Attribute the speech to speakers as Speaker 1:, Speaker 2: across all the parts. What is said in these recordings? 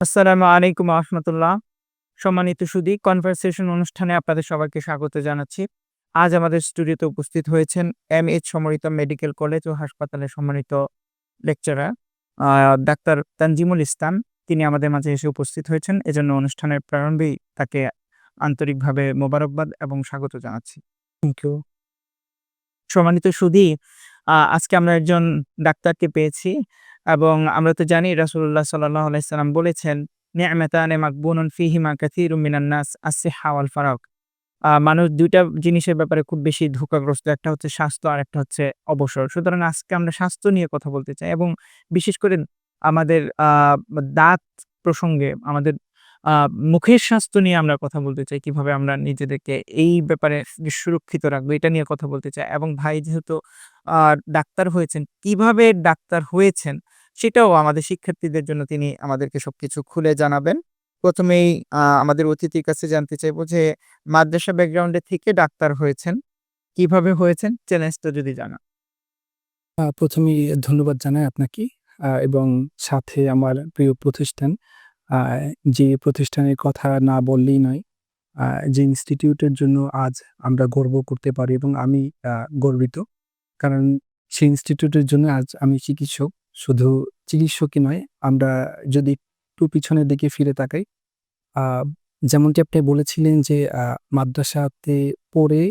Speaker 1: আসসালামু আলাইকুম রহমতুল্লাহ সম্মানিত সুদী, কনভারসেশন অনুষ্ঠানে আপনাদের সবাইকে স্বাগত জানাচ্ছি। আজ আমাদের স্টুডিওতে উপস্থিত হয়েছেন M H Samorita medical college ও হাসপাতালের সম্মানিত লেকচারার ডাক্তার তানজিমুল ইসলাম। তিনি আমাদের মাঝে এসে উপস্থিত হয়েছেন। এজন্য অনুষ্ঠানের প্রারম্ভেই তাকে আন্তরিকভাবে মোবারকবাদ এবং স্বাগত জানাচ্ছি। থ্যাংক ইউ সম্মানিত সুদী আজকে আমরা একজন ডাক্তারকে পেয়েছি। এবং আমরা তো জানি রাসূলুল্লাহ সাল্লাল্লাহু আলাইহি সাল্লাম বলেছেন নি'মাতানে মাকবুনুন ফিহিমা কাসীরুম মিনান নাস আস-সিহহা ওয়াল ফারাগ। আ মানুষ ২ টা জিনিসের ব্যাপারে খুব বেশি ধোঁকাগ্রস্ত। একটা হচ্ছে স্বাস্থ্য আর একটা হচ্ছে অবসর। সুতরাং আজকে আমরা স্বাস্থ্য নিয়ে কথা বলতে চাই এবং বিশেষ করে আমাদের দাঁত প্রসঙ্গে আমাদের মুখের স্বাস্থ্য নিয়ে আমরা কথা বলতে চাই। কীভাবে আমরা নিজেদেরকে এই ব্যাপারে সুরক্ষিত রাখব এটা নিয়ে কথা বলতে চাই এবং ভাই যেহেতু ডাক্তার হয়েছেন, কীভাবে ডাক্তার হয়েছেন সেটাও আমাদের শিক্ষার্থীদের জন্য তিনি আমাদেরকে সবকিছু খুলে জানাবেন। প্রথমেই আমাদের অতিথির কাছে জানতে চাইব যে, মাদ্রাসা ব্যাকগ্রাউন্ডে থেকে ডাক্তার হয়েছেন। কীভাবে হয়েছেন? চ্যালেঞ্জটা যদি
Speaker 2: ১ম এই ধন্যবাদ জানাই আপনাকে এবং সাথে আমার প্রিয় প্রতিষ্ঠান যে প্রতিষ্ঠানের কথা না বললেই নয়। যে ইনস্টিটিউটের জন্য আজ আমরা গর্ব করতে পারি এবং আমি গর্বিত। কারণ সেই ইনস্টিটিউটের জন্য আজ আমি চিকিৎসক। শুধু চিকিৎসকই নয়, আমরা যদি একটু পিছনের দিকে ফিরে তাকাই, যেমনটি আপনি বলেছিলেন যে মাদ্রাসাতে পড়ে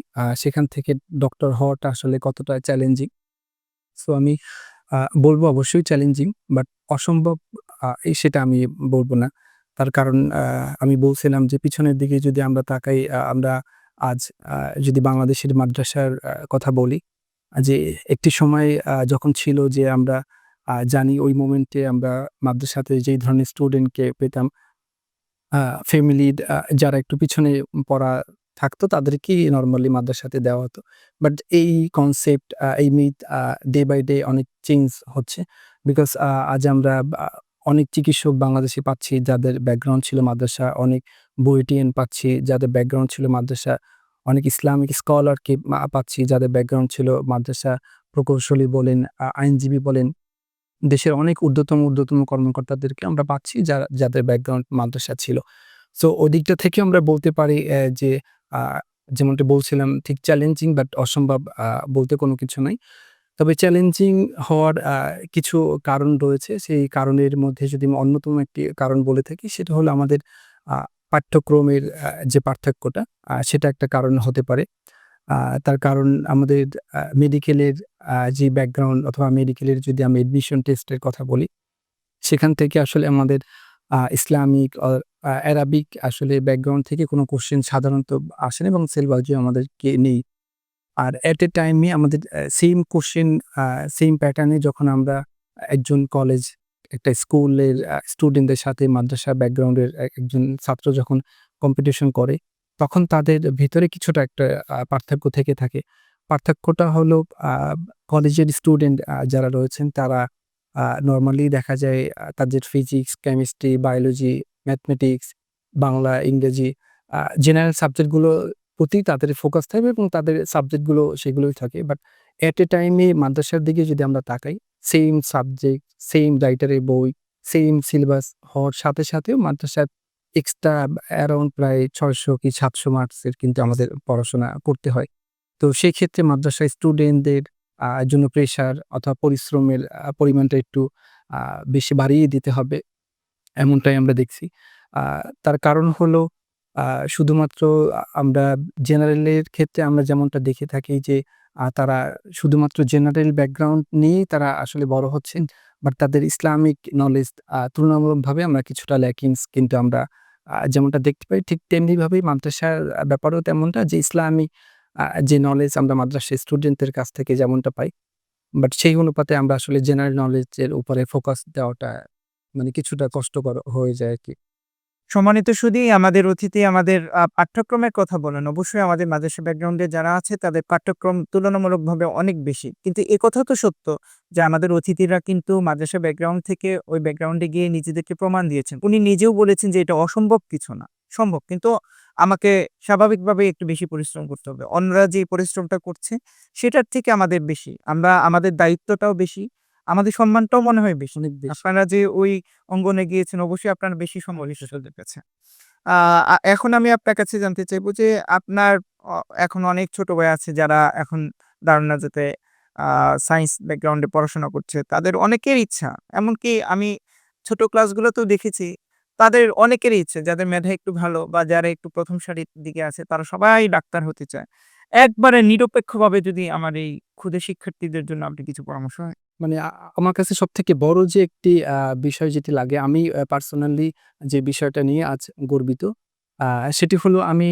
Speaker 2: সেখান থেকে ডক্টর হওয়াটা আসলে কতটা চ্যালেঞ্জিং। সো আমি বলব অবশ্যই চ্যালেঞ্জিং বাট অসম্ভব এই সেটা আমি বলব না। তার কারণ আমি বলছিলাম যে পিছনের দিকে যদি আমরা তাকাই আমরা আজ যদি বাংলাদেশের মাদ্রাসার কথা বলি, যে একটি সময় যখন ছিল যে আমরা জানি ওই মোমেন্টে আমরা মাদ্রাসাতে যেই ধরনের স্টুডেন্টকে পেতাম ফ্যামিলির যারা একটু পিছনে পড়া থাকতো তাদেরকেই নরমালি মাদ্রাসাতে দেওয়া হতো। বাট এই কনসেপ্ট এই মিথ ডে বাই ডে অনেক চেঞ্জ হচ্ছে। বিকজ আজ আমরা অনেক চিকিৎসক বাংলাদেশে পাচ্ছি যাদের ব্যাকগ্রাউন্ড ছিল মাদ্রাসা, অনেক বুয়েটিয়ান পাচ্ছি যাদের ব্যাকগ্রাউন্ড ছিল মাদ্রাসা, অনেক ইসলামিক স্কলারকে পাচ্ছি যাদের ব্যাকগ্রাউন্ড ছিল মাদ্রাসা, প্রকৌশলী বলেন, আইনজীবী বলেন। দেশের অনেক ঊর্ধ্বতম, ঊর্ধ্বতম কর্মকর্তাদেরকে আমরা পাচ্ছি যারা যাদের ব্যাকগ্রাউন্ড মাদ্রাসা ছিল। সো ওদিকটা থেকে আমরা বলতে পারি যে যেমনটি বলছিলাম ঠিক চ্যালেঞ্জিং বাট অসম্ভব বলতে কোনো কিছু নাই। তবে চ্যালেঞ্জিং হওয়ার কিছু কারণ রয়েছে। সেই কারণের মধ্যে যদি আমি অন্যতম একটি কারণ বলে থাকি সেটা হলো আমাদের পাঠ্যক্রমের যে পার্থক্যটা সেটা একটা কারণ হতে পারে। তার কারণ আমাদের মেডিকেলের যে ব্যাকগ্রাউন্ড অথবা মেডিকেলের যদি আমি অ্যাডমিশন টেস্টের কথা বলি, সেখান থেকে আসলে আমাদের ইসলামিক অ্যারাবিক আসলে ব্যাকগ্রাউন্ড থেকে কোনো কোশ্চেন সাধারণত আসে না এবং সিলেবাসেও আমাদেরকে নেই। আর অ্যাট এ টাইমে আমাদের সেম কোশ্চেন সেম প্যাটার্নে যখন আমরা একজন কলেজ, একটা স্কুলের স্টুডেন্টদের সাথে মাদ্রাসা ব্যাকগ্রাউন্ডের একজন ছাত্র যখন কম্পিটিশন করে, তখন তাদের ভিতরে কিছুটা একটা পার্থক্য থেকে থাকে। পার্থক্যটা হলো কলেজের স্টুডেন্ট যারা রয়েছেন তারা নর্মালি দেখা যায় তাদের physics, chemistry, biology, mathematics, Bangla, ইংরেজি জেনারেল সাবজেক্টগুলোর প্রতি তাদের ফোকাস থাকবে এবং তাদের সাবজেক্টগুলো সেগুলোই থাকে। বাট অ্যাট এ টাইমে মাদ্রাসার দিকে যদি আমরা তাকাই, সেম সাবজেক্ট, সেম রাইটারের বই, সেম সিলেবাস হওয়ার সাথে সাথেও মাদ্রাসার এক্সট্রা অ্যারাউন্ড প্রায় ৬০০ কি ৭০০ মার্কসের কিন্তু আমাদের পড়াশোনা করতে হয়। তো সেক্ষেত্রে মাদ্রাসায় স্টুডেন্টদের জন্য প্রেশার অথবা পরিশ্রমের পরিমাণটা একটু বেশি বাড়িয়ে দিতে হবে। এমনটাই আমরা দেখছি। তার কারণ হলো শুধুমাত্র আমরা জেনারেলের ক্ষেত্রে আমরা যেমনটা দেখে থাকি যে তারা শুধুমাত্র জেনারেল ব্যাকগ্রাউন্ড নিয়েই তারা আসলে বড় হচ্ছেন। বাট তাদের ইসলামিক নলেজ তুলনামূলকভাবে আমরা কিছুটা ল্যাকিংস কিন্তু আমরা যেমনটা দেখতে পাই, ঠিক তেমনিভাবেই মাদ্রাসার ব্যাপারও তেমনটা যে ইসলামী যে নলেজ আমরা মাদ্রাসার স্টুডেন্টদের কাছ থেকে যেমনটা পাই। বাট সেই অনুপাতে আমরা আসলে জেনারেল নলেজের উপরে ফোকাস দেওয়াটা মানে কিছুটা কষ্টকর হয়ে যায় আরকি।
Speaker 1: সম্মানিত সুদী আমাদের অতিথি আমাদের পাঠ্যক্রমের কথা বলেন। অবশ্যই আমাদের মাদ্রাসা ব্যাকগ্রাউন্ডে যারা আছে তাদের পাঠ্যক্রম তুলনামূলকভাবে অনেক বেশি। কিন্তু এ কথাও তো সত্য যে আমাদের অতিথিরা কিন্তু মাদ্রাসা ব্যাকগ্রাউন্ড থেকে ওই ব্যাকগ্রাউন্ডে গিয়ে নিজেদেরকে প্রমাণ দিয়েছেন। উনি নিজেও বলেছেন যে এটা অসম্ভব কিছু না। সম্ভব। কিন্তু আমাকে স্বাভাবিকভাবে একটু বেশি পরিশ্রম করতে হবে। অন্যরা যে পরিশ্রমটা করছে সেটার থেকে আমাদের বেশি। আমরা, আমাদের দায়িত্বটাও বেশি। আমাদের সম্মানটাও মনে হয় বেশি আপনারা যে ওই অঙ্গনে গিয়েছেন অবশ্যই আপনারা বেশি সম্মান শিশুদের কাছে এখন আমি আপনার কাছে জানতে চাইব যে আপনার এখন অনেক ছোট ভাই আছে যারা এখন নাজাতে আ সায়েন্স ব্যাকগ্রাউন্ডে পড়াশোনা করছে। তাদের অনেকের ইচ্ছা এমনকি আমি ছোট ক্লাসগুলোতেও দেখেছি তাদের অনেকেরই ইচ্ছে যাদের মেধা একটু ভালো বা যারা একটু প্রথম সারির দিকে আছে তারা সবাই ডাক্তার হতে চায়। একবারে নিরপেক্ষভাবে যদি আমার এই ক্ষুদে শিক্ষার্থীদের জন্য আপনি কিছু পরামর্শ হয়?
Speaker 2: মানে আমার কাছে সবথেকে বড় যে একটি বিষয় যেটি লাগে, আমি পার্সোনালি যে বিষয়টা নিয়ে আজ গর্বিত সেটি হলো আমি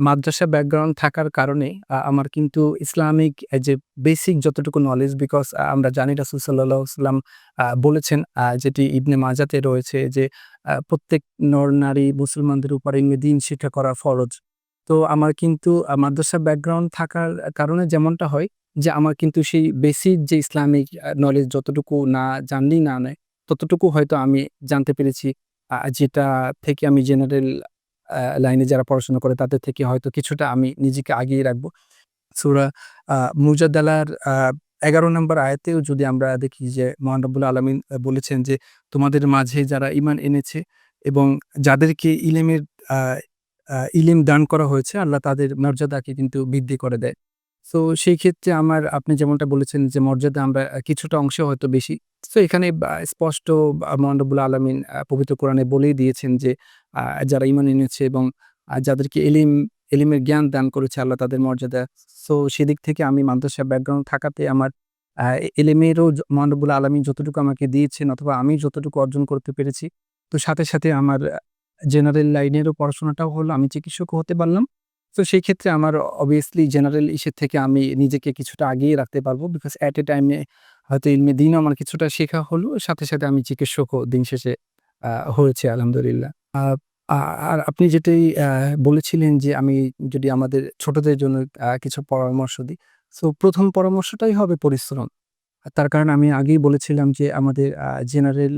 Speaker 2: মাদ্রাসা ব্যাকগ্রাউন্ড থাকার কারণে আমার কিন্তু ইসলামিক যে বেসিক যতটুকু নলেজ বিকজ আমরা জানি রাসূল সাল্লাল্লাহু আলাইহি বলেছেন যেটি ইবনে মাজাতে রয়েছে যে প্রত্যেক নর-নারী মুসলমানদের উপর দ্বীন শিক্ষা করা ফরজ। তো আমার কিন্তু মাদ্রাসা ব্যাকগ্রাউন্ড থাকার কারণে যেমনটা হয় যে আমার কিন্তু সেই বেসিক যে ইসলামিক নলেজ যতটুকু না জানলেই না নেয় ততটুকু হয়তো আমি জানতে পেরেছি। যেটা থেকে আমি জেনারেল লাইনে যারা পড়াশোনা করে তাদের থেকে হয়তো কিছুটা আমি নিজেকে আগিয়ে রাখব। সূরা আ ১১ নম্বর আয়াতেও যদি আমরা দেখি যে মহান রব্বুল আলামিন বলেছেন যে, "তোমাদের মাঝে যারা ইমান এনেছে এবং যাদেরকে ইলেমের ইলিম দান করা হয়েছে আল্লাহ তাদের মর্যাদাকে কিন্তু বৃদ্ধি করে দেয়।" সো সেই ক্ষেত্রে আমার আপনি যেমনটা বলেছেন যে মর্যাদা আমরা কিছুটা অংশে হয়তো বেশি। সো এখানে স্পষ্ট রব্বুল আলামিন পবিত্র কোরআনে বলেই দিয়েছেন যে যারা ঈমান এনেছে এবং যাদেরকে এলিম এলিমের জ্ঞান দান করেছে আল্লাহ তাদের মর্যাদা। সো সেদিক থেকে আমি মাদ্রাসা ব্যাকগ্রাউন্ড থাকাতে আমার এলিমেরও রব্বুল আলামিন যতটুকু আমাকে দিয়েছেন অথবা আমি যতটুকু অর্জন করতে পেরেছি। তো সাথে, সাথে আমার জেনারেল লাইনেরও পড়াশোনাটাও হলো, আমি চিকিৎসকও হতে পারলাম। তো সেই ক্ষেত্রে আমার অবভিয়াসলি জেনারেল ইসের থেকে আমি নিজেকে কিছুটা আগিয়ে রাখতে পারব। বিকজ অ্যাট এ টাইমে হয়তো ইলমে দ্বীনও আমার কিছুটা শেখা হলো। সাথে, সাথে আমি চিকিৎসকও দিন শেষে হয়েছে আলহামদুলিল্লাহ। আর আপনি যেটাই বলেছিলেন যে আমি যদি আমাদের ছোটদের জন্য কিছু পরামর্শ দিই। সো প্রথম পরামর্শটাই হবে পরিশ্রম। তার কারণ আমি আগেই বলেছিলাম যে আমাদের জেনারেল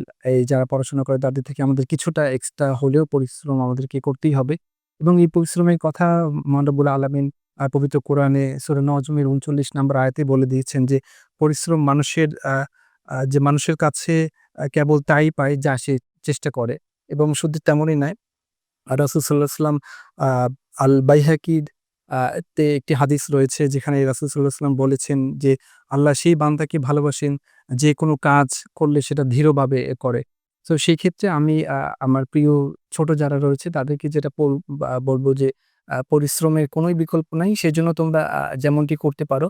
Speaker 2: যারা পড়াশোনা করে তাদের থেকে আমাদের কিছুটা এক্সট্রা হলেও পরিশ্রম আমাদেরকে করতেই হবে। এবং এই পরিশ্রমের কথা মহান রব্বুল আলামিন পবিত্র কোরআনে সূরা নজমের ৩৯ নম্বর আয়াতে বলে দিয়েছেন যে, "পরিশ্রম মানুষের যে মানুষের কাছে কেবল তাই পায় যা সে চেষ্টা করে।" এবং শুধু তেমনই নয়, আ রাসূল সাল্লাল্লাহু আলাইহি ওয়াসাল্লাম আ আল বাইহাকির আ তে একটি হাদিস রয়েছে যেখানে রাসূল সাল্লাল্লাহু আলাইহি বলেছেন যে, "আল্লাহ সেই বান্দাকে ভালোবাসেন যে কোনো কাজ করলে সেটা এ করে।" সো সেই ক্ষেত্রে আমি আমার প্রিয় ছোট যারা রয়েছে, তাদেরকে যেটা বলব যে পরিশ্রমের কোনোই বিকল্প নাই। সেজন্য তোমরা যেমনটি করতে পারো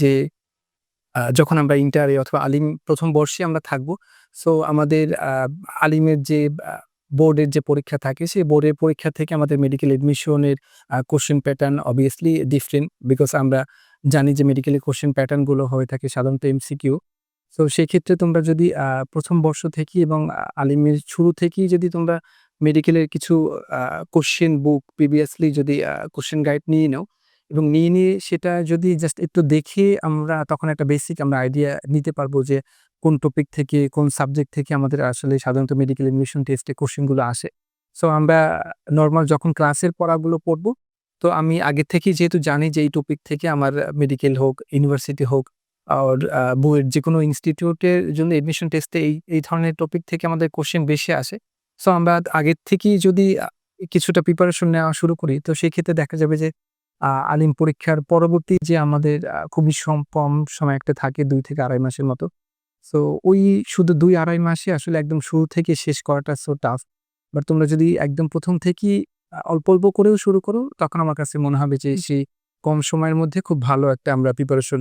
Speaker 2: যে যখন আমরা ইন্টারে অথবা আলিম প্রথম বর্ষে আমরা থাকব। সো আমাদের আলিমের যে বোর্ডের যে পরীক্ষা থাকে, সেই বোর্ডের পরীক্ষা থেকে আমাদের medical এডমিশনের question pattern obviously different because আমরা জানি যে মেডিকেলের কোশ্চেন প্যাটার্নগুলো হয়ে থাকে সাধারণত এমসিকিউ। সো সেক্ষেত্রে তোমরা যদি প্রথম বর্ষ থেকেই এবং আলিমের শুরু থেকেই যদি তোমরা মেডিকেলের কিছু আ কোয়েশ্চেন বুক প্রিভিয়াসলি যদি কোশ্চেন গাইড নিয়ে নাও এবং নিয়ে, নিয়ে সেটা যদি জাস্ট একটু দেখে আমরা তখন একটা বেসিক আমরা আইডিয়া নিতে পারব যে কোন টপিক থেকে কোন সাবজেক্ট থেকে আমাদের আসলে সাধারণত মেডিকেল এডমিশন টেস্টে কোশ্চেনগুলো আসে। সো আমরা নর্মাল যখন ক্লাসের পড়াগুলো পড়ব, তো আমি আগে থেকেই যেহেতু জানি যে এই টপিক থেকে আমার মেডিকেল হোক, ইউনিভার্সিটি হোক অর আ বুয়েট যেকোনো ইনস্টিটিউটের জন্য এডমিশন টেস্টে এই, এই ধরনের টপিক থেকে আমাদের কোশ্চেন বেশি আসে। সো আমরা আগের থেকেই যদি কিছুটা প্রিপারেশন নেওয়া শুরু করি তো সেক্ষেত্রে দেখা যাবে যে আলিম পরীক্ষার পরবর্তী যে আমাদের খুবই কম সময় একটা থাকে দুই থেকে ২.৫ মাসের মতো। সো ওই শুধু ২-২.৫ মাসে আসলে একদম শুরু থেকে শেষ করাটা সো টাফ। বাট তোমরা যদি একদম প্রথম থেকেই অল্প, অল্প করেও শুরু করো তখন আমার কাছে মনে হবে যে সেই কম সময়ের মধ্যে খুব ভালো একটা আমরা প্রিপারেশন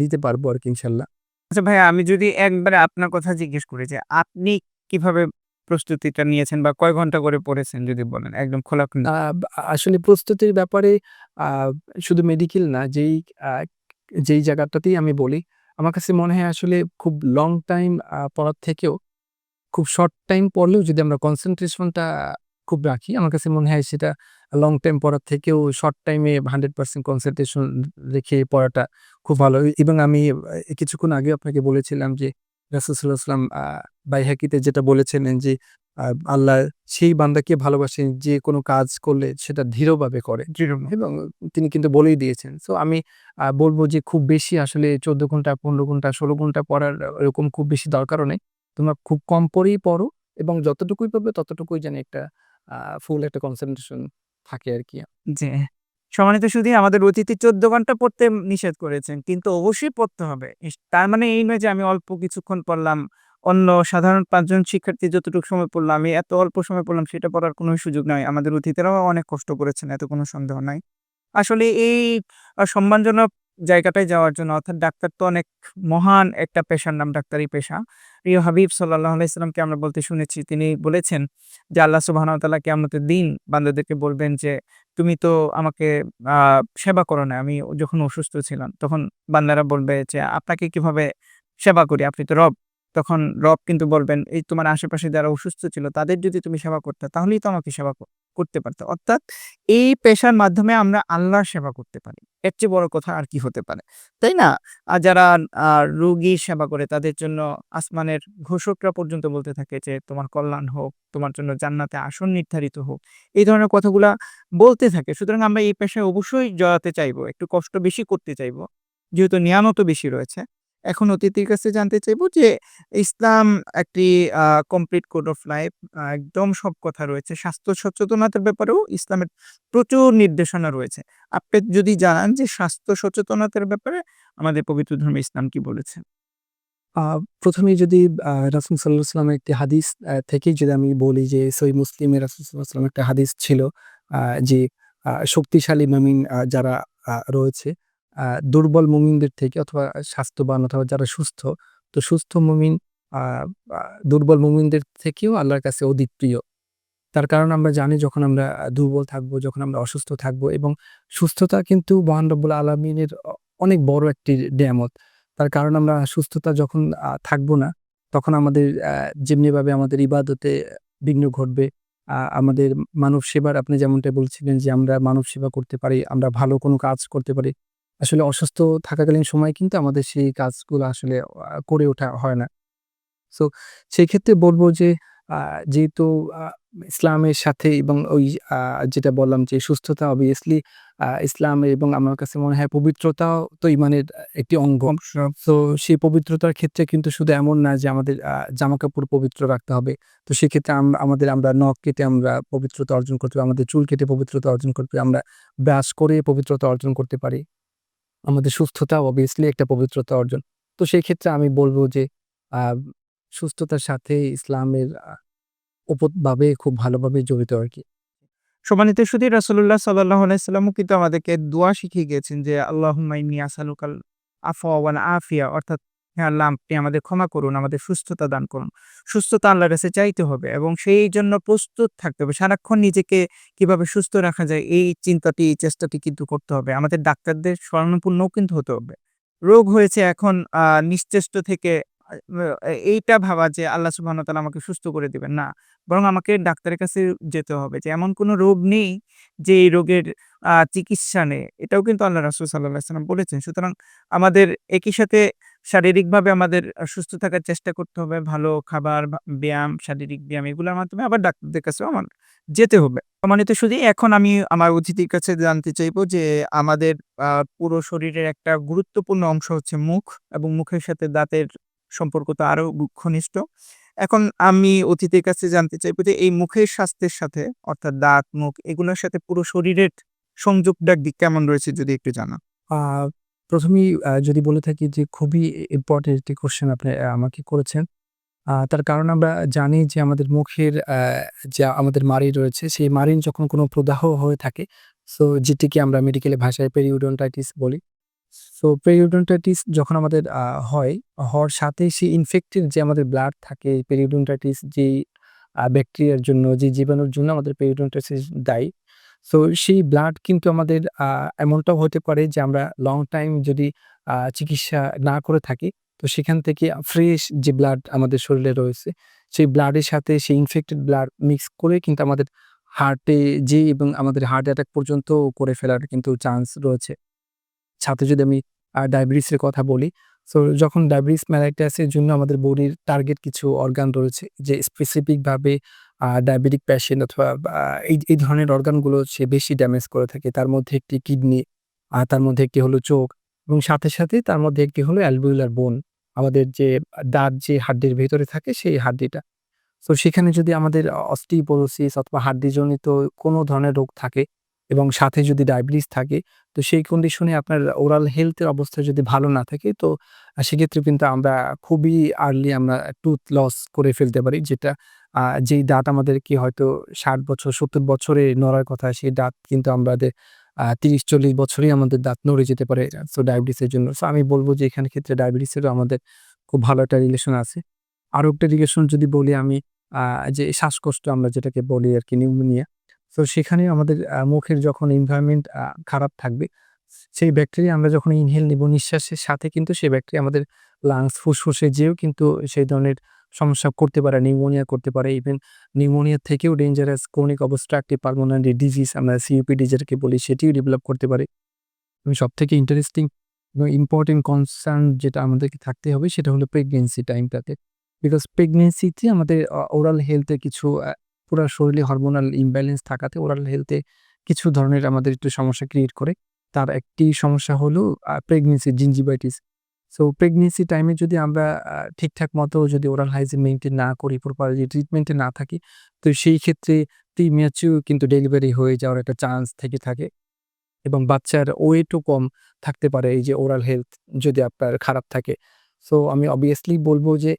Speaker 2: নিতে পারব আরকি ইনশাল্লাহ।
Speaker 1: আচ্ছা ভাইয়া আমি যদি একবারে আপনার কথা জিজ্ঞেস করি যে আপনি কীভাবে প্রস্তুতিটা নিয়েছেন বা কয় ঘণ্টা করে পড়েছেন যদি বলেন একদম
Speaker 2: খোলা আসলে প্রস্তুতির ব্যাপারে শুধু মেডিকেল না যেই যেই জায়গাটাতেই আমি বলি, আমার কাছে মনে হয় আসলে খুব লং টাইম পড়ার থেকেও খুব শর্ট টাইম পড়লেও যদি আমরা কনসেনট্রেশনটা খুব রাখি, আমার কাছে মনে হয় সেটা লং টাইম পড়ার থেকেও শর্ট টাইমে 100% কনসেনট্রেশন রেখে পড়াটা খুব ভালো। এবং আমি কিছুক্ষণ আগেও আপনাকে বলেছিলাম যে ওয়াসাল্লাম আ বাইহাকিতে যেটা বলেছিলেন যে আল্লাহ সেই বান্দাকে ভালোবাসেন যে কোনো কাজ করলে সেটা দৃঢ়ভাবে করে। এবং তিনি কিন্তু বলেই দিয়েছেন। সো আমি বলব যে খুব বেশি আসলে ১৪ ঘণ্টা, ১৫ ঘণ্টা, ১৬ ঘণ্টা পড়ার এরকম খুব বেশি দরকারও নেই। তোমরা খুব কম পরেই পড়ো এবং যতটুকুই পড়বে ততটুকুই যেন একটা ফুল একটা কনসেনট্রেশন থাকে আর
Speaker 1: কি যে সম্মানিত সুদিন আমাদের অতিথি ১৪ ঘণ্টা পড়তে নিষেধ করেছেন। কিন্তু অবশ্যই পড়তে হবে। তার মানে এই নয় যে আমি অল্প কিছুক্ষণ পড়লাম। অন্য সাধারণ পাঁচজন শিক্ষার্থী যতটুকু সময় পড়লাম, আমি এত অল্প সময় পড়লাম, সেটা পড়ার কোনো সুযোগ নাই। আমাদের অতিথিরাও অনেক কষ্ট করেছেন, এত কোনো সন্দেহ নাই। আসলে এই সম্মানজনক জায়গাটায় যাওয়ার জন্য অর্থাৎ ডাক্তার তো অনেক মহান একটা পেশার নাম ডাক্তারি পেশা। প্রিয় হাবিব সাল্লাহ আলাইহি সাল্লামকে আমরা বলতে শুনেছি তিনি বলেছেন যে আল্লাহ তাআলা কিয়ামতের দিন বান্দাদেরকে বলবেন যে, "তুমি তো আমাকে সেবা করো না আমি যখন অসুস্থ ছিলাম।" তখন বান্দারা বলবে যে, "আপনাকে কীভাবে সেবা করি? আপনি তো রব।" তখন রব কিন্তু বলবেন, "এই তোমার আশেপাশে যারা অসুস্থ ছিল তাদের যদি তুমি সেবা করতে তাহলেই তো আমাকে সেবা ক করতে পারতে।" অর্থাৎ এই পেশার মাধ্যমে আমরা আল্লাহর সেবা করতে পারি। এর চেয়ে বড় কথা আর কি হতে পারে। তাই না? আর যারা আ রোগীর সেবা করে তাদের জন্য আসমানের ঘোষকরা পর্যন্ত বলতে থাকে যে, "তোমার কল্যাণ হোক, তোমার জন্য জান্নাতে আসন নির্ধারিত হোক।" এই ধরনের কথাগুলা বলতে থাকে। সুতরাং আমরা এই পেশায় অবশ্যই জড়াতে চাইব। একটু কষ্ট বেশি করতে চাইব। যেহেতু নিয়ামতও বেশি রয়েছে। এখন অতিথির কাছে জানতে চাইব যে, ইসলাম একটি কমপ্লিট কোড অফ লাইফ একদম সব কথা রয়েছে। স্বাস্থ্য সচেতনতার ব্যাপারেও ইসলামের প্রচুর নির্দেশনা রয়েছে। আপনি যদি জানান যে, স্বাস্থ্য সচেতনতার ব্যাপারে আমাদের পবিত্র ধর্মে ইসলাম কি বলেছে?
Speaker 2: আ ১ম এই যদি রাসূল সাল্লাল্লাহু আলাইহি ওয়াসাল্লামের একটি হাদিস থেকেই যদি আমি বলি যে, সহিহ মুসলিমে রাসুল আলাইহি ওয়াসাল্লামের একটা হাদিস ছিল যে শক্তিশালী মামিন যারা রয়েছে দুর্বল মুমিনদের থেকে অথবা স্বাস্থ্যবান অথবা যারা সুস্থ, তো সুস্থ মুমিন দুর্বল মুমিনদের থেকেও আল্লাহর কাছে অধিক প্রিয়। তার কারণ আমরা জানি যখন আমরা দুর্বল থাকব, যখন আমরা অসুস্থ থাকব এবং সুস্থতা কিন্তু মহান রব্বুল আলামিনের অনেক বড় একটি নেয়ামত। তার কারণ আমরা সুস্থতা যখন থাকব না, তখন আমাদের যেমনিভাবে আমাদের ইবাদতে বিঘ্ন ঘটবে। আমাদের মানব সেবার আপনি যেমনটা বলছিলেন যে আমরা মানব সেবা করতে পারি, আমরা ভালো কোনো কাজ করতে পারি। আসলে অসুস্থ থাকাকালীন সময়ে কিন্তু আমাদের সেই কাজগুলো আসলে করে ওঠা হয় না। সো ক্ষেত্রে বলব যে যেহেতু ইসলামের সাথে এবং ওই যেটা বললাম যে সুস্থতা অবভিয়াসলি ইসলাম এবং আমার কাছে মনে হয় পবিত্রতাও তো ইমানের একটি অঙ্গ। তো সেই পবিত্রতার ক্ষেত্রে কিন্তু শুধু এমন না যে আমাদের জামা কাপড় পবিত্র রাখতে হবে। তো সেক্ষেত্রে আমাদের আমরা নখ কেটে আমরা পবিত্রতা অর্জন করতে পারি, আমাদের চুল কেটে পবিত্রতা অর্জন করতে পারি, আমরা ব্রাশ করে পবিত্রতা অর্জন করতে পারি। আমাদের সুস্থতা অবভিয়াসলি একটা পবিত্রতা অর্জন। তো সেই ক্ষেত্রে আমি বলব যে সুস্থতার সাথে ইসলামের উপভাবে খুব ভালোভাবে জড়িত
Speaker 1: আর কি সমানিত সুদী রাসুল্লাহ সাল্লাহ কিন্তু আমাদেরকে দোয়া শিখিয়ে গেছেন যে, আল্লাহ আফা আফিয়া" অর্থাৎ, "হে আল্লাহ আপনি আমাদের ক্ষমা করুন, আমাদের সুস্থতা দান করুন।" সুস্থতা আল্লাহর কাছে চাইতে হবে এবং সেই জন্য প্রস্তুত থাকতে হবে। সারাক্ষণ নিজেকে কীভাবে সুস্থ রাখা যায় এই চিন্তাটি, এই চেষ্টাটি কিন্তু করতে হবে। আমাদের ডাক্তারদের শরণাপন্নও কিন্তু হতে হবে। রোগ হয়েছে এখন নিশ্চেষ্ট থেকে এইটা ভাবা যে আল্লাহ সুবহানাহু ওয়া তাআলা আমাকে সুস্থ করে দিবেন। না, বরং আমাকে ডাক্তারের কাছে যেতে হবে যে এমন কোনো রোগ নেই যে এই রোগের চিকিৎসা নেই। এটাও কিন্তু আল্লাহ রাসূল সাল্লাল্লাহু আলাইহি ওয়াসাল্লাম বলেছেন। সুতরাং আমাদের একই সাথে শারীরিকভাবে আমাদের সুস্থ থাকার চেষ্টা করতে হবে। ভালো খাবার, ব্যায়াম, শারীরিক ব্যায়াম এগুলোর মাধ্যমে আবার ডাক্তারদের কাছেও আমার যেতে হবে। সম্মানিত সুধী এখন আমি আমার অতিথির কাছে জানতে চাইব যে আমাদের পুরো শরীরের একটা গুরুত্বপূর্ণ অংশ হচ্ছে মুখ এবং মুখের সাথে দাঁতের সম্পর্ক তো আরও ঘনিষ্ঠ। এখন আমি অতিথির কাছে জানতে চাইব যে এই মুখের স্বাস্থ্যের সাথে অর্থাৎ দাঁত, মুখ এগুলোর সাথে পুরো শরীরের সংযোগটা কেমন রয়েছে যদি একটু জানান?
Speaker 2: আ ১ম এই আ যদি বলে থাকি যে খুবই ইম্পর্টেন্ট একটি কোয়েশ্চেন আপনি আমাকে করেছেন। তার কারণ আমরা জানি যে আমাদের মুখের যে আমাদের মাড়ি রয়েছে, সেই মারিন যখন কোনো প্রদাহ হয়ে থাকে, সো যেটিকে আমরা মেডিকেল ভাষায় পেরিওডন্টাইটিস বলি। সো পেরিওডন্টাইটিস যখন আমাদের হয়, হওয়ার সাথে সেই ইনফেক্টেড যে আমাদের ব্লাড থাকে, পেরিওডন্টাইটিস যেই আ ব্যাকটেরিয়ার জন্য, যে জীবাণুর জন্য আমাদের পেরিওডন্টাইটিস দায়ী। সো সেই ব্লাড কিন্তু আমাদের এমনটাও হতে পারে যে আমরা লং টাইম যদি চিকিৎসা না করে থাকি, তো সেখান থেকে ফ্রেশ যে ব্লাড আমাদের শরীরে রয়েছে, সেই ব্লাডের সাথে সেই ইনফেক্টেড ব্লাড মিক্স করে কিন্তু আমাদের হার্টে যেয়ে এবং আমাদের হার্ট অ্যাটাক পর্যন্ত করে ফেলার কিন্তু চান্স রয়েছে। সাথে যদি আমি ডায়াবেটিসের কথা বলি, সো যখন ডায়াবেটিস মেলাইটাসের জন্য আমাদের বডির টার্গেট কিছু অর্গান রয়েছে যে স্পেসিফিকভাবে ডায়াবেটিক পেশেন্ট অথবা এই এই ধরনের অর্গানগুলো সে বেশি ড্যামেজ করে থাকে। তার মধ্যে একটি কিডনি, আর তার মধ্যে একটি হলো চোখ এবং সাথে, সাথে তার মধ্যে একটি হলো অ্যালবুলার বোন। আমাদের যে দাঁত যে হাড্ডির ভেতরে থাকে সেই হাড্ডিটা। তো সেখানে যদি আমাদের অস্টিপোরোসিস অথবা হাড্ডিজনিত কোনো ধরনের রোগ থাকে এবং সাথে যদি ডায়াবেটিস থাকে, তো সেই কন্ডিশনে আপনার ওরাল হেলথের অবস্থা যদি ভালো না থাকে তো সেক্ষেত্রে কিন্তু আমরা খুবই আর্লি আমরা টুথ লস করে ফেলতে পারি। যেটা যেই দাঁত আমাদের কি হয়তো ৬০ বছর ৭০ বছরে নড়ার কথা সেই দাঁত কিন্তু আমাদের আ ৩০-৪০ বছরেই আমাদের দাঁত নড়ে যেতে পারে সো ডায়াবেটিসের জন্য। সো আমি বলব যে এখানে ক্ষেত্রে ডায়াবেটিসেরও আমাদের খুব ভালো একটা রিলেশন আছে। আরও একটা রিলেশন যদি বলি আমি যে শ্বাসকষ্ট আমরা যেটাকে বলি আর কি নিউমোনিয়া। সো সেখানে আমাদের মুখের যখন এনভায়রনমেন্ট খারাপ থাকবে, সেই ব্যাকটেরিয়া আমরা যখন ইনহেল নিব নিঃশ্বাসের সাথে কিন্তু সেই ব্যাকটেরিয়া আমাদের লাংস, ফুসফুসে যেয়েও কিন্তু সেই ধরনের সমস্যা করতে পারে, নিউমোনিয়া করতে পারে। ইভেন নিউমোনিয়া থেকেও dangerous chronic obstructive pulmonary disease আমরা সিওপিডি যেটাকে বলি সেটিও ডেভেলপ করতে পারে। এবং সবথেকে ইন্টারেস্টিং এবং ইম্পোর্টেন্ট কনসার্ন যেটা আমাদেরকে থাকতে হবে সেটা হলো প্রেগনেন্সি টাইমটাতে। বিকজ প্রেগনেন্সিতে আমাদের ওরাল হেলথ কিছু পুরা শরীরে হরমোনাল ইমব্যালেন্স থাকাতে ওরাল হেলথে কিছু ধরনের আমাদের একটু সমস্যা ক্রিয়েট করে। তার একটি সমস্যা হলো প্রেগনেন্সি জিনজিভাইটিস। সো প্রেগনেন্সি টাইমে যদি আমরা ঠিকঠাক মতো যদি ওরাল হাইজিন মেনটেন না করি, প্রপারলি ট্রিটমেন্ট এ না থাকি, তো সেই ক্ষেত্রে প্রিম্যাচিউর কিন্তু ডেলিভারি হয়ে যাওয়ার একটা চান্স থেকে থাকে। এবং বাচ্চার ওয়েটও কম থাকতে পারে এই যে ওরাল হেলথ যদি আপনার খারাপ থাকে। সো আমি অবভিয়াসলি বলব যে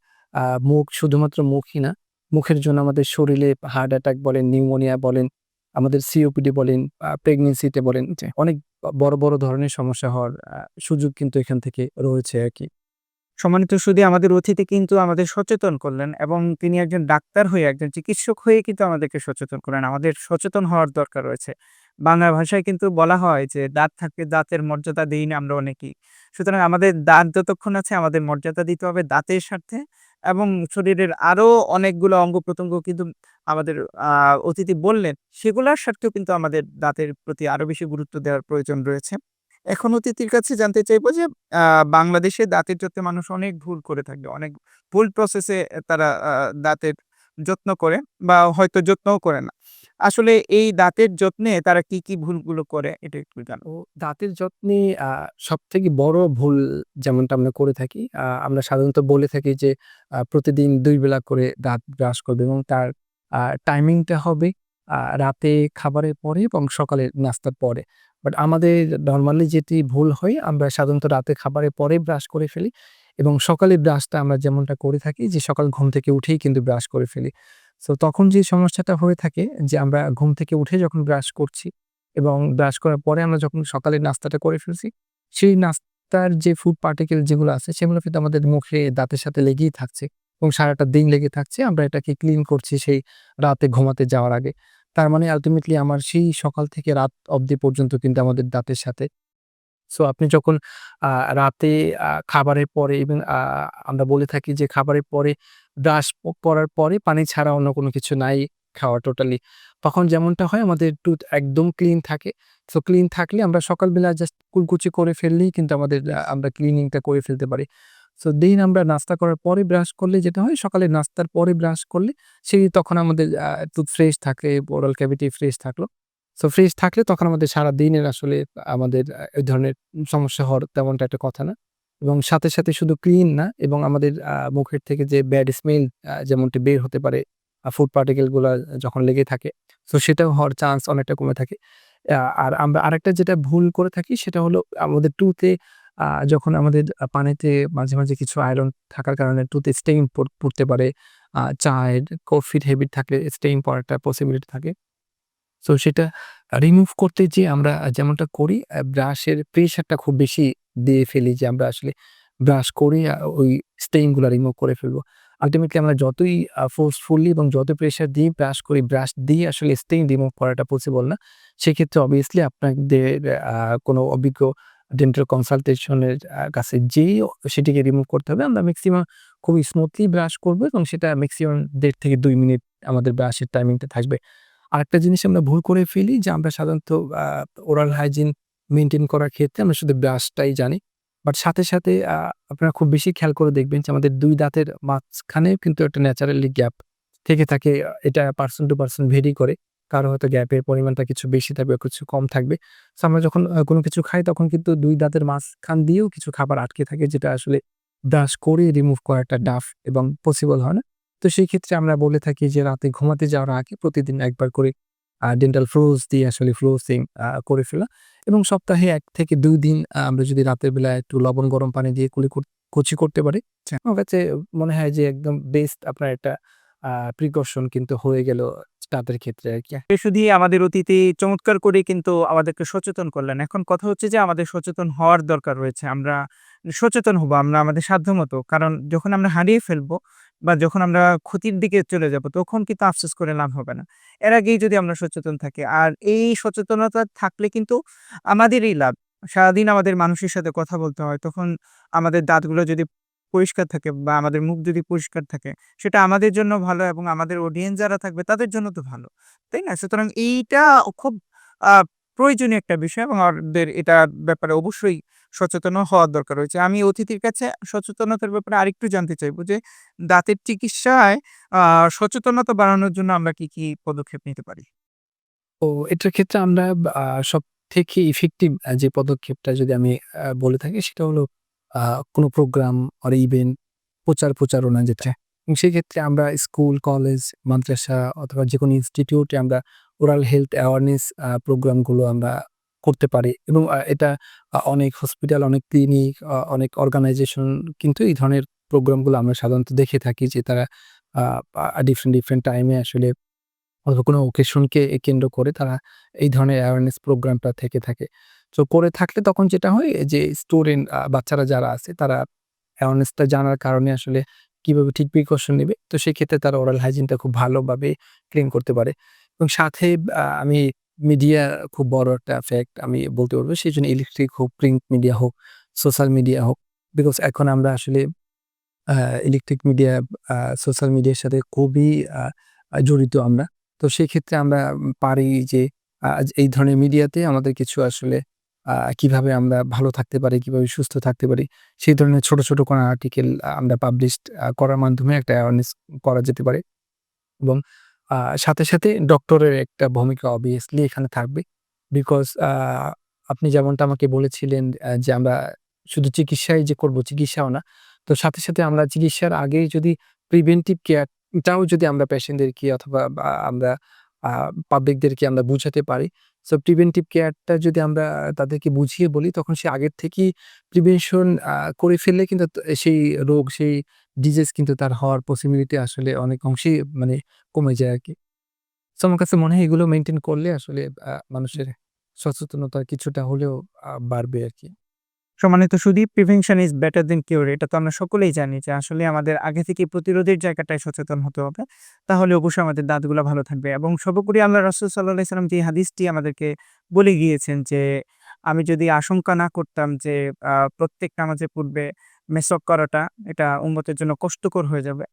Speaker 2: মুখ শুধুমাত্র মুখই না, মুখের জন্য আমাদের শরীরে হার্ট অ্যাটাক বলেন, নিউমোনিয়া বলেন, আমাদের সিওপিডি বলেন, আ প্রেগন্যান্সিতে বলেন, যে অনেক বড়, বড় ধরনের সমস্যা হওয়ার সুযোগ কিন্তু এখান থেকে রয়েছে আর কি
Speaker 1: সম্মানিত সুধী আমাদের অতিথি কিন্তু আমাদের সচেতন করলেন এবং তিনি একজন ডাক্তার হয়ে, একজন চিকিৎসক হয়ে কিন্তু আমাদেরকে সচেতন করলেন। আমাদের সচেতন হওয়ার দরকার রয়েছে। বাংলা ভাষায় কিন্তু বলা হয় যে, "দাঁত থাকতে দাঁতের মর্যাদা দিই না আমরা অনেকেই।" সুতরাং আমাদের দাঁত যতক্ষণ আছে আমাদের মর্যাদা দিতে হবে দাঁতের স্বার্থে এবং শরীরের আরও অনেকগুলো অঙ্গ-প্রত্যঙ্গ কিন্তু আমাদের অতিথি বললেন, সেগুলার স্বার্থেও কিন্তু আমাদের দাঁতের প্রতি আরও বেশি গুরুত্ব দেওয়ার প্রয়োজন রয়েছে। এখন অতিথির কাছে জানতে চাইব যে, বাংলাদেশে দাঁতের যত্নে মানুষ অনেক ভুল করে থাকে। অনেক ভুল প্রসেসে তারা দাঁতের যত্ন করে বা হয়তো যত্নও করে না। আসলে এই দাঁতের যত্নে তারা কি, কি ভুলগুলো করে এটা একটু জানান।
Speaker 2: ও দাঁতের যত্নে আ সবথেকে বড় ভুল যেমনটা আমরা করে থাকি, আমরা সাধারণত বলে থাকি যে প্রতিদিন দুই বেলা করে দাঁত ব্রাশ করবে এবং তার টাইমিংটা হবে রাতে খাবারের পরে এবং সকালে নাস্তার পরে। বাট আমাদের নর্মালি যেটি ভুল হয় আমরা সাধারণত রাতে খাবারের পরে ব্রাশ করে ফেলি এবং সকালে ব্রাশটা আমরা যেমনটা করে থাকি যে সকাল ঘুম থেকে উঠেই কিন্তু ব্রাশ করে ফেলি। সো তখন যে সমস্যাটা হয়ে থাকে যে আমরা ঘুম থেকে উঠে যখন ব্রাশ করছি এবং ব্রাশ করার পরে আমরা যখন সকালের নাস্তাটা করে ফেলছি, সেই নাস্তার যে ফুড পার্টিকেল যেগুলো আছে সেগুলো কিন্তু আমাদের মুখে দাঁতের সাথে লেগেই থাকছে এবং সারাটা দিন লেগে থাকছে। আমরা এটাকে ক্লিন করছি সেই রাতে ঘুমাতে যাওয়ার আগে। তার মানে আলটিমেটলি আমার সেই সকাল থেকে রাত অবধি পর্যন্ত কিন্তু আমাদের দাঁতের সাথে সো আপনি যখন রাতে খাবারের পরে ইভেন আমরা বলে থাকি যে খাবারের পরে ব্রাশ করার পরে পানি ছাড়া অন্য কোনো কিছু নাই খাওয়া টোটালি। তখন যেমনটা হয় আমাদের টুথ একদম ক্লিন থাকে। সো ক্লিন থাকলে আমরা সকালবেলা জাস্ট কুলকুচি করে ফেললেই কিন্তু আমাদের আমরা ক্লিনিংটা করে ফেলতে পারি। সো দিন আমরা নাস্তা করার পরে ব্রাশ করলে যেটা হয় সকালে নাস্তার পরে ব্রাশ করলে সেই তখন আমাদের টুথ ফ্রেশ থাকে, ওরাল ক্যাভিটি ফ্রেশ থাকল। সো ফ্রেশ থাকলে তখন আমাদের সারাদিনের আসলে আমাদের এই ধরনের সমস্যা হওয়ার তেমনটা একটা কথা না। এবং সাথে, সাথে শুধু ক্লিন না এবং আমাদের মুখের থেকে যে ব্যাড স্মেল যেমনটি বের হতে পারে ফুড পার্টিকেলগুলো যখন লেগে থাকে, তো সেটাও হওয়ার চান্স অনেকটা কমে থাকে। আর আমরা আরেকটা যেটা ভুল করে থাকি সেটা হলো আমাদের টুতে যখন আমাদের পানিতে মাঝে, মাঝে কিছু আয়রন থাকার কারণে টুতে স্টেইন পড় পড়তে পারে। চায়ের, কফির হেবিট থাকলে স্টেইন পড়ার একটা পসিবিলিটি থাকে। সো সেটা রিমুভ করতে যেয়ে আমরা যেমনটা করি ব্রাশের প্রেশারটা খুব বেশি দিয়ে ফেলি যে আমরা আসলে ব্রাশ করে ওই স্টেইনগুলো রিমুভ করে ফেলব। আলটিমেটলি আমরা যতই ফোর্সফুলি এবং যত প্রেশার দিয়ে ব্রাশ করি, ব্রাশ দিয়ে আসলে স্টেইন রিমুভ করাটা পসিবল না। সেক্ষেত্রে অবভিয়াসলি আপনাদের কোনো অভিজ্ঞ ডেন্টাল কনসালটেশনের কাছে যেই সেটিকে রিমুভ করতে হবে। আমরা ম্যাক্সিমাম খুবই স্মুথলি ব্রাশ করব এবং সেটা ম্যাক্সিমাম দেড় থেকে দুই মিনিট আমাদের ব্রাশের টাইমিংটা থাকবে। আরেকটা জিনিস আমরা ভুল করে ফেলি যে আমরা সাধারণত ওরাল হাইজিন মেনটেন করার ক্ষেত্রে আমরা শুধু ব্রাশটাই জানি। বাট সাথে, সাথে আপনারা খুব বেশি খেয়াল করে দেখবেন যে আমাদের দুই দাঁতের মাঝখানে কিন্তু একটা ন্যাচারালি গ্যাপ থেকে থাকে। এটা পারসন টু পারসন ভেরি করে। কারও হয়তো গ্যাপের পরিমাণটা কিছু বেশি থাকবে, কিছু কম থাকবে। সো আমরা যখন কোনো কিছু খাই তখন কিন্তু দুই দাঁতের মাঝখান দিয়েও কিছু খাবার আটকে থাকে যেটা আসলে ব্রাশ করে রিমুভ করাটা ডাফ এবং পসিবল হয় না। তো সেই ক্ষেত্রে আমরা বলে থাকি যে রাতে ঘুমাতে যাওয়ার আগে প্রতিদিন একবার করে ডেন্টাল ফ্লোস দিয়ে আসলে ফ্লোসিং করে ফেলা এবং সপ্তাহে এক থেকে দুই দিন আমরা যদি রাতের বেলায় একটু লবণ গরম পানি দিয়ে কুলি কুচি করতে পারি,
Speaker 1: আচ্ছা।
Speaker 2: আমার কাছে মনে হয় যে একদম বেস্ট আপনার একটা প্রিকশন কিন্তু হয়ে গেল দাঁতের ক্ষেত্রে আরকি।
Speaker 1: এ শুধুই আমাদের অতিথি চমৎকার করে কিন্তু আমাদেরকে সচেতন করলেন। এখন কথা হচ্ছে যে আমাদের সচেতন হওয়ার দরকার রয়েছে। আমরা সচেতন হব আমরা আমাদের সাধ্যমতো। কারণ যখন আমরা হারিয়ে ফেলব বা যখন আমরা ক্ষতির দিকে চলে যাব, তখন কিন্তু আফসোস করে লাভ হবে না। এর আগেই যদি আমরা সচেতন থাকি, আর এই সচেতনতা থাকলে কিন্তু আমাদেরই লাভ। সারাদিন আমাদের মানুষের সাথে কথা বলতে হয়। তখন আমাদের দাঁতগুলো যদি পরিষ্কার থাকে বা আমাদের মুখ যদি পরিষ্কার থাকে, সেটা আমাদের জন্য ভালো এবং আমাদের অডিয়েন্স যারা থাকবে, তাদের জন্য তো ভালো। তাই না? সুতরাং এইটা খুব প্রয়োজনীয় একটা বিষয় এবং আমাদের এটার ব্যাপারে অবশ্যই সচেতন হওয়ার দরকার রয়েছে। আমি অতিথির কাছে সচেতনতার ব্যাপারে আরেকটু জানতে চাইব যে দাঁতের চিকিৎসায় সচেতনতা বাড়ানোর জন্য আমরা কি, কি পদক্ষেপ নিতে পারি?
Speaker 2: তো এটার ক্ষেত্রে আমরা সব থেকে ইফেক্টিভ যে পদক্ষেপটা যদি আমি বলে থাকি সেটা হলো কোনো প্রোগ্রাম অর ইভেন্ট প্রচার প্রচারণা যেটা। এবং সেক্ষেত্রে আমরা স্কুল, কলেজ, মাদ্রাসা অথবা যে কোনো ইনস্টিটিউটে আমরা ওরাল হেলথ অ্যাওয়ারনেস প্রোগ্রামগুলো আমরা করতে পারি এবং এটা অনেক হসপিটাল, অনেক ক্লিনিক, অনেক অর্গানাইজেশন কিন্তু এই ধরনের প্রোগ্রামগুলো আমরা সাধারণত দেখে থাকি যে তারা ডিফারেন্ট, ডিফারেন্ট টাইমে আসলে অথবা কোনো অকেশনকে কেন্দ্র করে তারা এই ধরনের অ্যাওয়ারনেস প্রোগ্রামটা থেকে থাকে। তো করে থাকলে তখন যেটা হয় যে স্টুডেন্ট বাচ্চারা যারা আছে তারা অ্যাওয়ারনেসটা জানার কারণে আসলে কীভাবে ঠিক প্রিকশন নেবে তো সেক্ষেত্রে তারা ওরাল হাইজিনটা খুব ভালোভাবে ক্লিন করতে পারে। এবং সাথে আমি মিডিয়া খুব বড় একটা ফ্যাক্ট আমি বলতে পারব। সেই জন্য ইলেকট্রিক হোক, প্রিন্ট মিডিয়া হোক, সোশ্যাল মিডিয়া হোক। বিকজ এখন আমরা আসলে ইলেকট্রিক মিডিয়া সোশ্যাল মিডিয়ার সাথে খুবই জড়িত আমরা। তো সেক্ষেত্রে আমরা পারি যে এই ধরনের মিডিয়াতে আমাদের কিছু আসলে কীভাবে আমরা ভালো থাকতে পারি, কীভাবে সুস্থ থাকতে পারি সেই ধরনের ছোট, ছোট কোনো আর্টিকেল আমরা পাবলিশ করার মাধ্যমে একটা অ্যাওয়ারনেস করা যেতে পারে। এবং সাথে, সাথে ডক্টরের একটা ভূমিকা অবভিয়াসলি এখানে থাকবে। বিকজ আপনি যেমনটা আমাকে বলেছিলেন যে আমরা শুধু চিকিৎসাই যে করব চিকিৎসাও না। তো সাথে, সাথে আমরা চিকিৎসার আগেই যদি প্রিভেন্টিভ কেয়ারটাও যদি আমরা পেশেন্টদেরকে অথবা আমরা পাবলিকদেরকে আমরা বুঝাতে পারি। সো প্রিভেন্টিভ কেয়ারটা যদি আমরা তাদেরকে বুঝিয়ে বলি তখন সে আগের থেকেই প্রিভেনশন করে ফেললে কিন্তু সেই রোগ, সেই ডিজিজ কিন্তু তার হওয়ার পসিবিলিটি আসলে অনেক অংশেই মানে কমে যায় আরকি। সো আমার কাছে মনে হয় এগুলো মেনটেন করলে আসলে মানুষের সচেতনতা কিছুটা হলেও বাড়বে আরকি।
Speaker 1: সম্মানিত সুধী prevention is better than cure এটা তো আমরা সকলেই জানি যে আসলে আমাদের আগে থেকে প্রতিরোধের জায়গাটায় সচেতন হতে হবে। তাহলে অবশ্যই আমাদের দাঁতগুলা ভালো থাকবে এবং সর্বোপরি আল্লাহ রাসূল আলাইহি সাল্লাম যে হাদিসটি আমাদেরকে বলে গিয়েছেন যে, আমি যদি আশঙ্কা না করতাম যে প্রত্যেক নামাজের পূর্বে মেসওয়াক করাটা এটা উম্মতের জন্য কষ্টকর হয়ে যাবে।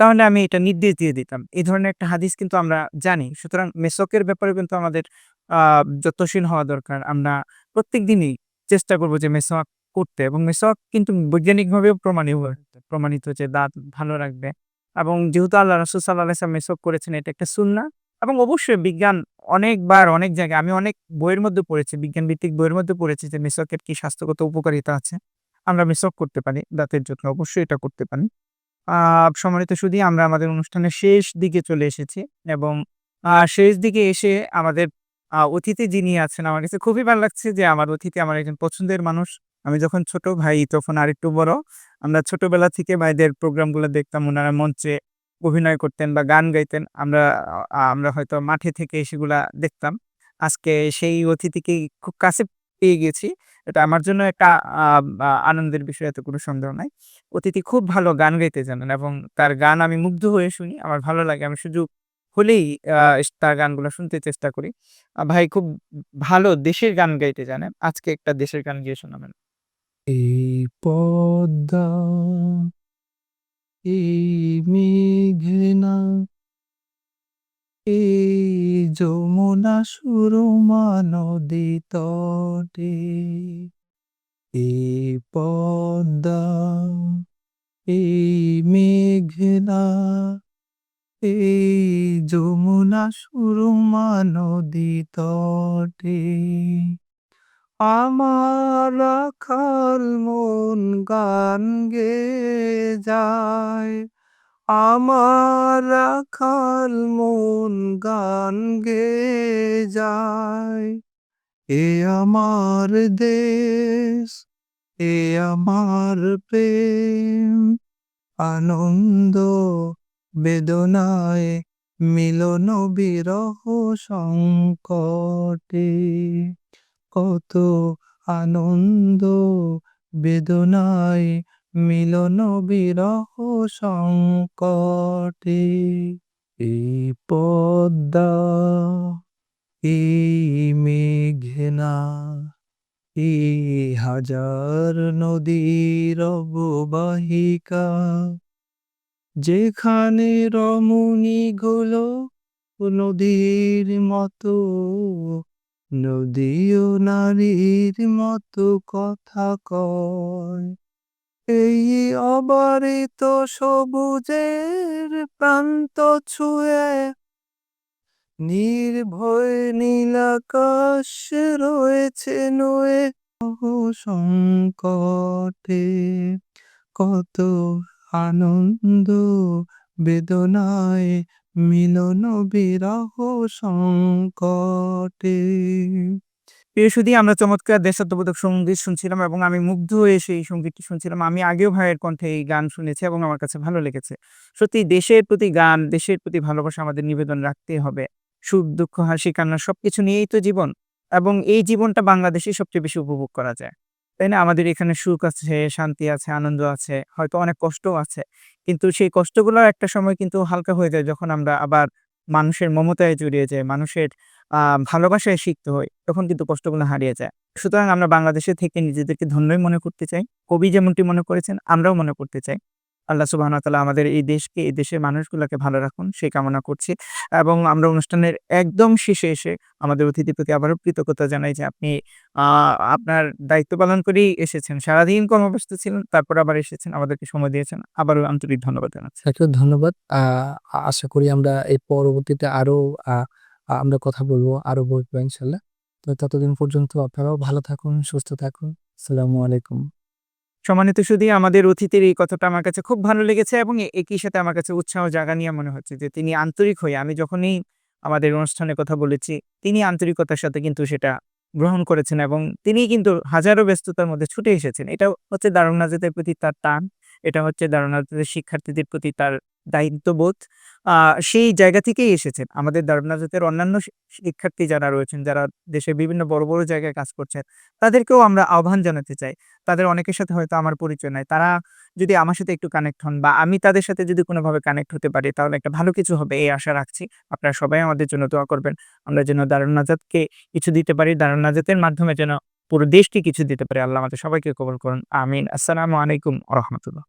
Speaker 1: তাহলে আমি এটা নির্দেশ দিয়ে দিতাম। এই ধরনের একটা হাদিস কিন্তু আমরা জানি। সুতরাং মেসওয়াকের ব্যাপারে কিন্তু আমাদের যত্নশীল হওয়া দরকার। আমরা প্রত্যেকদিনই চেষ্টা করব যে মেসওয়াক করতে এবং মেসওয়াক কিন্তু বৈজ্ঞানিকভাবেও প্রমাণীয় প্রমাণিত যে দাঁত ভালো রাখবে। এবং যেহেতু আল্লাহ রাসূল ওয়াসাল্লাম মেসওয়াক করেছেন এটা একটা সুন্নাহ এবং অবশ্যই বিজ্ঞান অনেকবার অনেক জায়গায় আমি অনেক বইয়ের মধ্যে পড়েছি, বিজ্ঞান ভিত্তিক বইয়ের মধ্যে পড়েছি যে মেসওয়াকের কি স্বাস্থ্যগত উপকারিতা আছে। আমরা মেসওয়াক করতে পারি, দাঁতের যত্ন অবশ্যই এটা করতে পারি। সম্মানিত সুধী, আমরা আমাদের অনুষ্ঠানের শেষ দিকে চলে এসেছি এবং শেষ দিকে এসে আমাদের অতিথি যিনি আছেন, আমার কাছে খুবই ভালো লাগছে যে আমার অতিথি আমার একজন পছন্দের মানুষ। আমি যখন ছোট ভাই, তখন আরেকটু বড়। আমরা ছোটবেলা থেকে ভাইদের প্রোগ্রামগুলো দেখতাম। ওনারা মঞ্চে অভিনয় করতেন বা গান গাইতেন। আমরা আমরা হয়তো মাঠে থেকে সেগুলা দেখতাম। আজকে সেই অতিথিকে খুব কাছে পেয়ে গেছি। এটা আমার জন্য একটা আনন্দের বিষয়, এত কোনো সন্দেহ নাই। অতিথি খুব ভালো গান গাইতে জানেন এবং তার গান আমি মুগ্ধ হয়ে শুনি। আমার ভালো লাগে। আমি সুযোগ হলেই তার গানগুলো শুনতে চেষ্টা করি। ভাই খুব ভালো দেশের গান গাইতে জানেন। আজকে একটা দেশের গান গিয়ে শোনাবেন।
Speaker 2: এই পদ্মা, এই মেঘনা এই যমুনা সুরমা নদী তটে এই পদ্মা এই মেঘনা এই যমুনা সুরমা নদী আমার খাল মন গান গে যায় আমার রাখাল মন গান গে যায়। এ আমার দেশ, এ আমার প্রেম, আনন্দ বেদনায় মিলন বিরহ সংকটে। কত আনন্দ বেদনায় মিলন বিরহ সংকটে এই পদ্মা এই মেঘনা এই হাজার নদীর অববাহিকা। যেখানে রমণীগুলো নদীর মতো, নদীও নারীর মতো কথা কয়। এই অবারিত সবুজের প্রান্ত ছুঁয়ে নির্ভয় নীলাকাশ রয়েছে নয়ে। সংকটে কত আনন্দ, বেদনায় মিলন বিরহ সংকটে।
Speaker 1: প্রিয় সুধী, আমরা চমৎকার দেশাত্মবোধক সংগীত শুনছিলাম এবং আমি মুগ্ধ হয়ে সেই সঙ্গীতটি শুনছিলাম। আমি আগেও ভাইয়ের কণ্ঠে এই গান শুনেছি এবং আমার কাছে ভালো লেগেছে। সত্যি, দেশের প্রতি গান, দেশের প্রতি ভালোবাসা আমাদের নিবেদন রাখতেই হবে। সুখ, দুঃখ, হাসি, কান্না সবকিছু নিয়েই তো জীবন এবং এই জীবনটা বাংলাদেশে সবচেয়ে বেশি উপভোগ করা যায়। তাই না? আমাদের এখানে সুখ আছে, শান্তি আছে, আনন্দ আছে, হয়তো অনেক কষ্টও আছে। কিন্তু সেই কষ্টগুলো একটা সময় কিন্তু হালকা হয়ে যায় যখন আমরা আবার মানুষের মমতায় জড়িয়ে যাই, মানুষের ভালোবাসায় শিখতে হই তখন কিন্তু কষ্টগুলো হারিয়ে যায়। সুতরাং আমরা বাংলাদেশে থেকে নিজেদেরকে ধন্যই মনে করতে চাই। কবি যেমনটি মনে করেছেন আমরাও মনে করতে চাই। আল্লাহ সুবাহ তাআলা আমাদের এই দেশকে এই দেশের মানুষগুলোকে ভালো রাখুন সেই কামনা করছি। এবং আমরা অনুষ্ঠানের একদম শেষে এসে আমাদের অতিথির প্রতি আবারও কৃতজ্ঞতা জানাই যে আপনি আপনার দায়িত্ব পালন করেই এসেছেন। সারাদিন কর্মব্যস্ত ছিলেন তারপর আবার এসেছেন আমাদেরকে সময় দিয়েছেন। আবারও আন্তরিক ধন্যবাদ জানাচ্ছি।
Speaker 2: ধন্যবাদ। আশা করি আমরা এই পরবর্তীতে আরও আহ, আমরা কথা বলব আরও বলব ইনশাল্লাহ। তো ততদিন পর্যন্ত আপনারাও ভালো থাকুন, সুস্থ থাকুন। আসসালামু আলাইকুম।
Speaker 1: সম্মানিত সুধী, আমাদের অতিথির এই কথাটা আমার কাছে খুব ভালো লেগেছে এবং একই সাথে আমার কাছে উৎসাহ জাগা নিয়ে মনে হচ্ছে যে তিনি আন্তরিক হয়ে, আমি যখনই আমাদের অনুষ্ঠানে কথা বলেছি, তিনি আন্তরিকতার সাথে কিন্তু সেটা গ্রহণ করেছেন এবং তিনি কিন্তু হাজারো ব্যস্ততার মধ্যে ছুটে এসেছেন। এটা হচ্ছে দারুণ নাজাতের প্রতি তার টান। এটা হচ্ছে দারুণ নাজাতের শিক্ষার্থীদের প্রতি তার দায়িত্ববোধ। সেই জায়গা থেকেই এসেছেন। আমাদের দারুণ নাজাতের অন্যান্য শিক্ষার্থী যারা রয়েছেন, যারা দেশের বিভিন্ন বড় বড় জায়গায় কাজ করছেন, তাদেরকেও আমরা আহ্বান জানাতে চাই। তাদের অনেকের সাথে হয়তো আমার পরিচয় নাই। তারা যদি আমার সাথে একটু কানেক্ট হন বা আমি তাদের সাথে যদি কোনোভাবে কানেক্ট হতে পারি, তাহলে একটা ভালো কিছু হবে, এই আশা রাখছি। আপনারা সবাই আমাদের জন্য দোয়া করবেন। আমরা যেন দারুণ নাজাতকে কিছু দিতে পারি দারুণ নাজাতের মাধ্যমে যেন পুরো দেশকে কিছু দিতে পারি। আল্লাহ আমাদের সবাইকে কবর করুন। আমিন। আসসালামু আলাইকুম রহমতুল্লাহ।